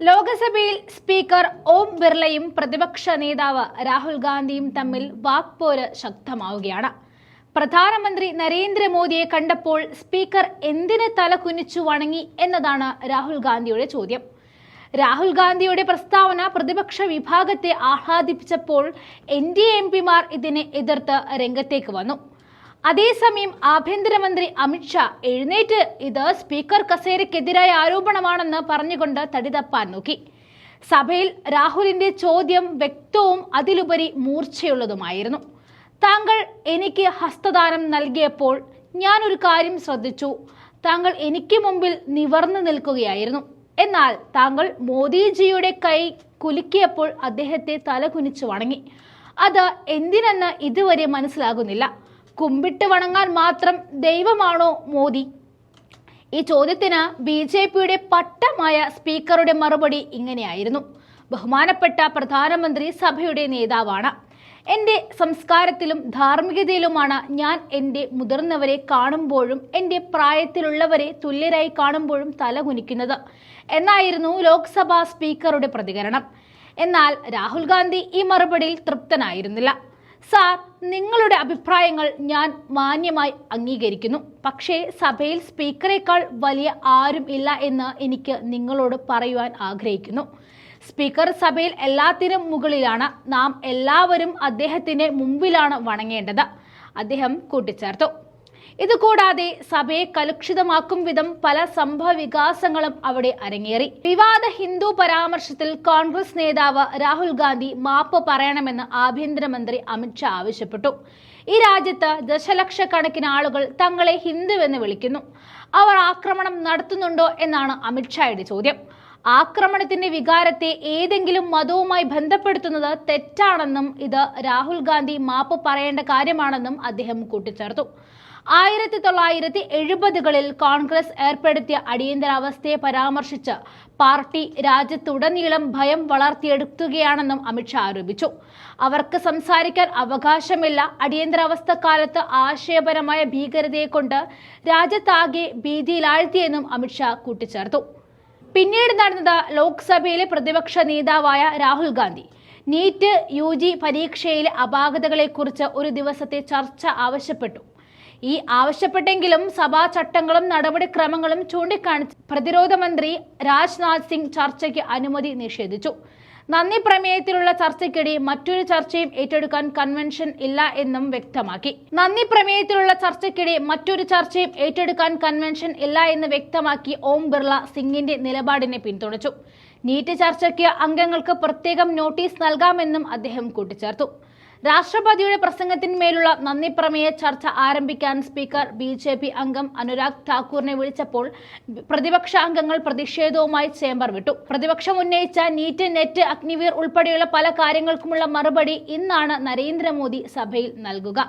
ലോക്സഭയിൽ സ്പീക്കർ ഓം ബിർളയും പ്രതിപക്ഷ നേതാവ് രാഹുൽ ഗാന്ധിയും തമ്മിൽ വാക്പോര് ശക്തമാവുകയാണ്. പ്രധാനമന്ത്രി നരേന്ദ്രമോദിയെ കണ്ടപ്പോൾ സ്പീക്കർ എന്തിന് തല കുനിച്ചു വണങ്ങി എന്നതാണ് രാഹുൽ ഗാന്ധിയുടെ ചോദ്യം. രാഹുൽ ഗാന്ധിയുടെ പ്രസ്താവന പ്രതിപക്ഷ വിഭാഗത്തെ ആഹ്ലാദിപ്പിച്ചപ്പോൾ എൻ ഡി എം പിമാർ ഇതിനെ എതിർത്ത് രംഗത്തേക്ക് വന്നു. അതേസമയം ആഭ്യന്തരമന്ത്രി അമിത്ഷാ എഴുന്നേറ്റ് ഇത് സ്പീക്കർ കസേരയ്ക്കെതിരായ ആരോപണമാണെന്ന് പറഞ്ഞുകൊണ്ട് തടിതപ്പാൻ നോക്കി. സഭയിൽ രാഹുലിന്റെ ചോദ്യം വ്യക്തവും അതിലുപരി മൂർച്ചയുള്ളതുമായിരുന്നു. താങ്കൾ എനിക്ക് ഹസ്തദാനം നൽകിയപ്പോൾ ഒരു കാര്യം ശ്രദ്ധിച്ചു. താങ്കൾ എനിക്ക് മുമ്പിൽ നിവർന്നു നിൽക്കുകയായിരുന്നു. എന്നാൽ താങ്കൾ മോദിജിയുടെ കൈ കുലുക്കിയപ്പോൾ അദ്ദേഹത്തെ തലകുനിച്ചു വണങ്ങി. അത് എന്തിനെന്ന് ഇതുവരെ മനസ്സിലാകുന്നില്ല. കുമ്പിട്ട് വണങ്ങാൻ മാത്രം ദൈവമാണോ മോദി? ഈ ചോദ്യത്തിന് ബി ജെ പിയുടെ പട്ടമായ സ്പീക്കറുടെ മറുപടി ഇങ്ങനെയായിരുന്നു. ബഹുമാനപ്പെട്ട പ്രധാനമന്ത്രി സഭയുടെ നേതാവാണ്. എന്റെ സംസ്കാരത്തിലും ധാർമ്മികതയിലുമാണ് ഞാൻ എന്റെ മുതിർന്നവരെ കാണുമ്പോഴും എന്റെ പ്രായത്തിലുള്ളവരെ തുല്യരായി കാണുമ്പോഴും തലകുനിക്കുന്നത് എന്നായിരുന്നു ലോക്സഭാ സ്പീക്കറുടെ പ്രതികരണം. എന്നാൽ രാഹുൽ ഗാന്ധി ഈ മറുപടിയിൽ തൃപ്തനായിരുന്നില്ല. സാർ നിങ്ങളുടെ അഭിപ്രായങ്ങൾ ഞാൻ മാന്യമായി അംഗീകരിക്കുന്നു. പക്ഷേ സഭയിൽ സ്പീക്കറേക്കാൾ വലിയ ആരും ഇല്ല എന്ന് എനിക്ക് നിങ്ങളോട് പറയുവാൻ ആഗ്രഹിക്കുന്നു. സ്പീക്കർ സഭയിൽ എല്ലാത്തിനും മുകളിലാണ്. നാം എല്ലാവരും അദ്ദേഹത്തിന്റെ മുമ്പിലാണ് വണങ്ങേണ്ടത്. അദ്ദേഹം കൂട്ടിച്ചേർത്തു. ഇതുകൂടാതെ സഭയെ കലുഷിതമാക്കും വിധം പല സംഭവ വികാസങ്ങളും അവിടെ അരങ്ങേറി. വിവാദ ഹിന്ദു പരാമർശത്തിൽ കോൺഗ്രസ് നേതാവ് രാഹുൽ ഗാന്ധി മാപ്പ് പറയണമെന്ന് ആഭ്യന്തരമന്ത്രി അമിത്ഷാ ആവശ്യപ്പെട്ടു. ഈ രാജ്യത്ത് ദശലക്ഷക്കണക്കിന് ആളുകൾ തങ്ങളെ ഹിന്ദുവെന്ന് വിളിക്കുന്നു. അവർ ആക്രമണം നടത്തുന്നുണ്ടോ എന്നാണ് അമിത്ഷായുടെ ചോദ്യം. ആക്രമണത്തിന്റെ വികാരത്തെ ഏതെങ്കിലും മതവുമായി ബന്ധപ്പെടുത്തുന്നത് തെറ്റാണെന്നും ഇത് രാഹുൽ ഗാന്ധി മാപ്പ് പറയേണ്ട കാര്യമാണെന്നും അദ്ദേഹം കൂട്ടിച്ചേർത്തു. ആയിരത്തി തൊള്ളായിരത്തി എഴുപതുകളിൽ കോൺഗ്രസ് ഏർപ്പെടുത്തിയ അടിയന്തരാവസ്ഥയെ പരാമർശിച്ച് പാർട്ടി രാജ്യത്തുടനീളം ഭയം വളർത്തിയെടുക്കുകയാണെന്നും അമിത്ഷാ ആരോപിച്ചു. അവർക്ക് സംസാരിക്കാൻ അവകാശമില്ല. അടിയന്തരാവസ്ഥ കാലത്ത് ആശയപരമായ ഭീകരതയെ കൊണ്ട് രാജ്യത്താകെ ഭീതിയിലാഴ്ത്തിയെന്നും അമിത്ഷാ കൂട്ടിച്ചേർത്തു. പിന്നീട് നടന്നത് ലോക്സഭയിലെ പ്രതിപക്ഷ നേതാവായ Rahul Gandhi. NEET U G പരീക്ഷയിലെ അപാകതകളെക്കുറിച്ച് ഒരു ദിവസത്തെ ചർച്ച ആവശ്യപ്പെട്ടു. ഈ ആവശ്യപ്പെട്ടെങ്കിലും സഭാ ചട്ടങ്ങളും നടപടിക്രമങ്ങളും ചൂണ്ടിക്കാണിച്ച് പ്രതിരോധ മന്ത്രി രാജ്നാഥ് സിംഗ് ചർച്ചയ്ക്ക് അനുമതി നിഷേധിച്ചു. നന്ദി പ്രമേയത്തിലുള്ള ചർച്ചയ്ക്കിടെ മറ്റൊരു ചർച്ചയും ഏറ്റെടുക്കാൻ കൺവെൻഷൻ ഇല്ല എന്നും വ്യക്തമാക്കി. നന്ദി പ്രമേയത്തിലുള്ള ചർച്ചയ്ക്കിടെ മറ്റൊരു ചർച്ചയും ഏറ്റെടുക്കാൻ കൺവെൻഷൻ ഇല്ല എന്ന് വ്യക്തമാക്കി ഓം ബിർള സിംഗിന്റെ നിലപാടിനെ പിന്തുണച്ചു. നീറ്റ് ചർച്ചയ്ക്ക് അംഗങ്ങൾക്ക് പ്രത്യേകം നോട്ടീസ് നൽകാമെന്നും അദ്ദേഹം കൂട്ടിച്ചേർത്തു. രാഷ്ട്രപതിയുടെ പ്രസംഗത്തിന്മേലുള്ള നന്ദി പ്രമേയ ചർച്ച ആരംഭിക്കാൻ സ്പീക്കർ ബി ജെ പി അംഗം അനുരാഗ് ഠാക്കൂറിനെ വിളിച്ചപ്പോൾ പ്രതിപക്ഷ അംഗങ്ങൾ പ്രതിഷേധവുമായി ചേംബർ വിട്ടു. പ്രതിപക്ഷം ഉന്നയിച്ച നീറ്റ് നെറ്റ് അഗ്നിവീർ ഉൾപ്പെടെയുള്ള പല കാര്യങ്ങൾക്കുമുള്ള മറുപടി ഇന്നാണ് നരേന്ദ്രമോദി സഭയിൽ നൽകുക.